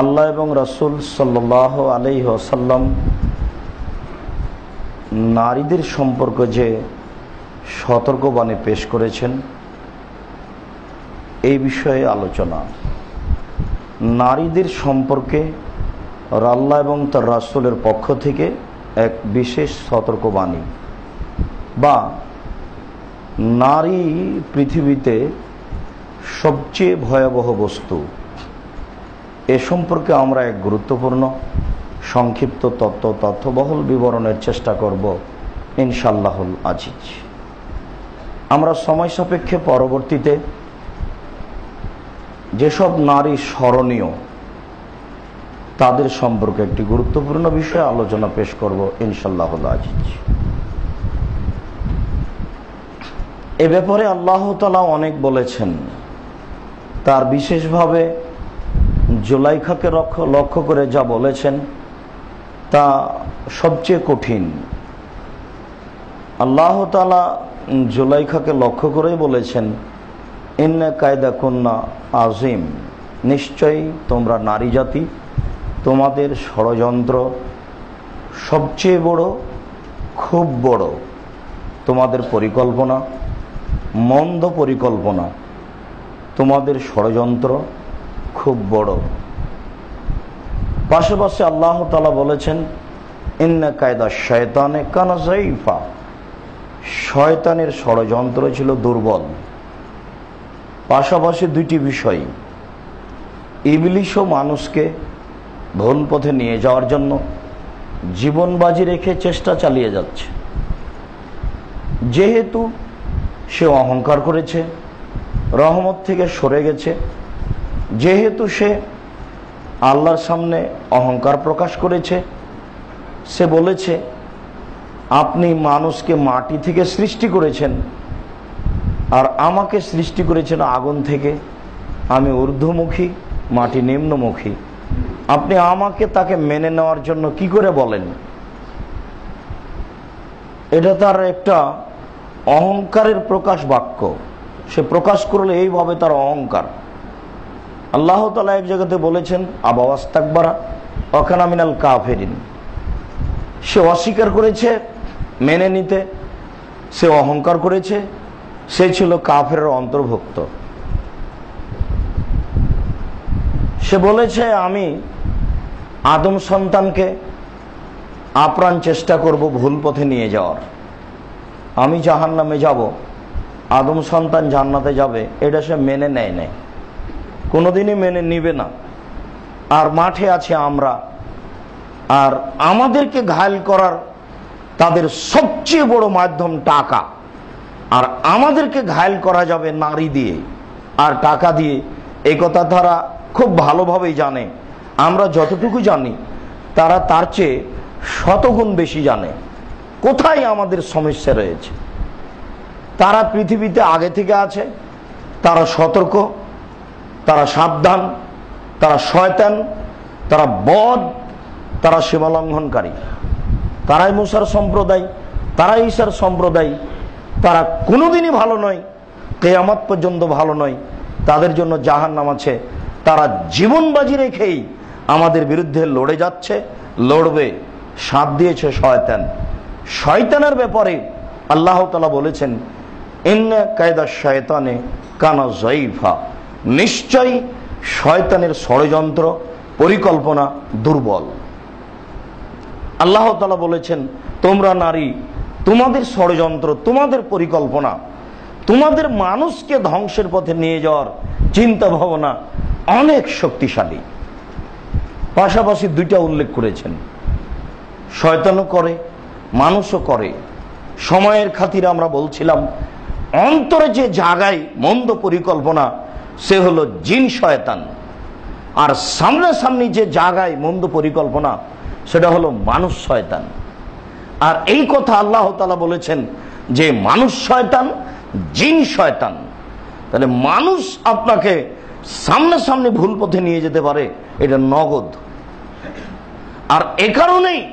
আল্লাহ এবং রসুল সাল্লাহ আলি আসাল্লাম নারীদের সম্পর্কে যে সতর্কবাণী পেশ করেছেন, এই বিষয়ে আলোচনা। নারীদের সম্পর্কে আল্লাহ এবং তার রাসুলের পক্ষ থেকে এক বিশেষ সতর্কবাণী বা নারী পৃথিবীতে সবচেয়ে ভয়াবহ বস্তু এ সম্পর্কে আমরা এক গুরুত্বপূর্ণ, সংক্ষিপ্ত তত্ত্ব তথ্যবহল বিবরণের চেষ্টা করব ইনশাল্লাহুল আজিজ। আমরা সময় সাপেক্ষে পরবর্তীতে যেসব নারী স্মরণীয়, তাদের সম্পর্কে একটি গুরুত্বপূর্ণ বিষয়ে আলোচনা পেশ করব ইনশাল্লাহুল আজিজ। এ ব্যাপারে আল্লাহ তালা অনেক বলেছেন, তার বিশেষভাবে জুলাইখাকে লক্ষ্য করে যা বলেছেন, তা সবচেয়ে কঠিন। আল্লাহ তালা জুলাইখাকে লক্ষ্য করেই বলেছেন, ইন্না কায়দা কন্যা আজিম নিশ্চয়ই তোমরা নারী জাতি, তোমাদের ষড়যন্ত্র সবচেয়ে বড়, খুব বড়। তোমাদের পরিকল্পনা, মন্দ পরিকল্পনা, তোমাদের ষড়যন্ত্র খুব বড়। পাশাপাশি আল্লাহ তালা বলেছেন, ইন্না কায়দা শয়তানে কানা কানাজাইফা শয়তানের ষড়যন্ত্র ছিল দুর্বল। পাশাপাশি দুইটি বিষয় ইবলিশও মানুষকে ভুল পথে নিয়ে যাওয়ার জন্য জীবন বাজি রেখে চেষ্টা চালিয়ে যাচ্ছে। যেহেতু সে অহংকার করেছে, রহমত থেকে সরে গেছে যেহেতু সে আল্লাহর সামনে অহংকার প্রকাশ করেছে, সে বলেছে, আপনি মানুষকে মাটি থেকে সৃষ্টি করেছেন, আর আমাকে সৃষ্টি করেছেন আগুন থেকে। আমি ঊর্ধ্বমুখী, মাটি নিম্নমুখী। আপনি আমাকে তাকে মেনে নেওয়ার জন্য কি করে বলেন? এটা তার একটা অহংকারের প্রকাশ বাক্য। সে প্রকাশ করলে এইভাবে তার অহংকার। আল্লাহ তালা এক জায়গাতে বলেছেন আবাস তাকবারা অখানা মিনাল কাফেরিন। সে অস্বীকার করেছে, মেনে নিতে। সে অহংকার করেছে। সে ছিল কাফের অন্তর্ভুক্ত। সে বলেছে, আমি আদম সন্তানকে আপ্রাণ চেষ্টা করব ভুল পথে নিয়ে যাওয়ার। আমি জাহান নামে যাব। আদম সন্তান জান্নাতে যাবে। এটা সে মেনে নেয় নেয় কোনোদিনই মেনে নিবে না। আর মাঠে আছে আমরা। আর আমাদেরকে ঘায়ল করার তাদের সবচেয়ে বড় মাধ্যম টাকা। আর আমাদেরকে ঘায়ল করা যাবে নারী দিয়ে। আর টাকা দিয়ে এই কথা তারা খুব ভালোভাবেই জানে। আমরা যতটুকু জানি, তারা তার চেয়ে শতগুণ বেশি জানে। কোথায় আমাদের সমস্যা রয়েছে? তারা পৃথিবীতে আগে থেকে আছে, তারা সতর্ক তারা সাবধান, তারা শয়তান, তারা বদ, তারা সীমালঙ্ঘনকারী। তারাই মুসার সম্প্রদায়, তারাই ঈশার সম্প্রদায়। তারা কোনোদিনই ভালো নয়, কেয়ামত পর্যন্ত ভালো নয়। তাদের জন্য জাহান নাম আছে। তারা জীবন বাজি রেখেই আমাদের বিরুদ্ধে লড়ে যাচ্ছে, লড়বে। সাপ দিয়েছে শয়তান। শয়তানের ব্যাপারে আল্লাহ তালা বলেছেন, ইন্না কায়দা শয়তানে কানা জয়ীফা নিশ্চয়ই শয়তানের ষড়যন্ত্র পরিকল্পনা দুর্বল। আল্লাহ তালা বলেছেন, তোমরা নারী, তোমাদের ষড়যন্ত্র, তোমাদের পরিকল্পনা, তোমাদের মানুষকে ধ্বংসের পথে নিয়ে যাওয়ার চিন্তা ভাবনা অনেক শক্তিশালী। পাশাপাশি দুইটা উল্লেখ করেছেন। শয়তানও করে, মানুষও করে। সময়ের খাতিরে আমরা বলছিলাম, অন্তরে যে জায়গায় মন্দ পরিকল্পনা সে হলো জিন শয়তান। আর সামনাসামনি যে জায়গায় মন্দ পরিকল্পনা, সেটা হলো মানুষ শয়তান। আর এই কথা আল্লাহ তালা বলেছেন যে মানুষ শয়তান, জিন শয়তান। তাহলে মানুষ আপনাকে সামনাসামনি ভুল পথে নিয়ে যেতে পারে, এটা নগদ। আর এ কারণেই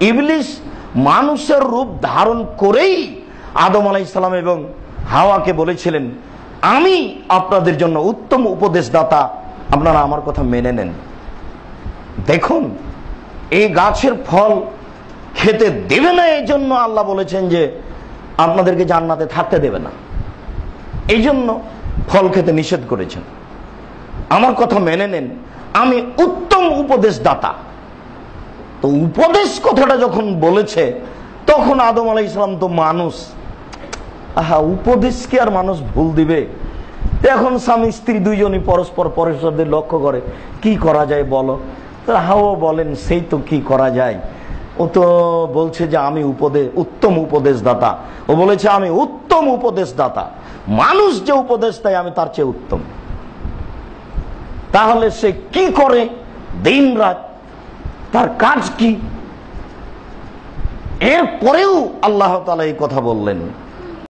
ইবলিস মানুষের রূপ ধারণ করেই আদম আলাই ইসলাম এবং হাওয়াকে বলেছিলেন আমি আপনাদের জন্য উত্তম উপদেশদাতা। আপনারা আমার কথা মেনে নেন। দেখুন, এই গাছের ফল খেতে দেবে না এই জন্য আল্লাহ বলেছেন যে আপনাদেরকে জান্নাতে থাকতে দেবে না। এই জন্য ফল খেতে নিষেধ করেছেন। আমার কথা মেনে নেন, আমি উত্তম উপদেশ দাতা তো উপদেশ কথাটা যখন বলেছে, তখন আদম আলাই ইসলাম তো মানুষ। আহা উপদেশ কি আর মানুষ ভুল দিবে? এখন স্বামী, স্ত্রী দুইজনই পরস্পর পরস্পরদের লক্ষ্য করে। কি করা যায় বলো? হাও বলেন, সেই তো কি করা যায়? ও তো বলছে যে, আমি উপদেশ উত্তম উপদেশ দাতা ও বলেছে, আমি উত্তম উপদেশ দাতা মানুষ যে উপদেশ দেয়, আমি তার চেয়ে উত্তম। তাহলে সে কি করে? দিন রাত তার কাজ কি? এরপরেও আল্লাহ তালা এই কথা বললেন।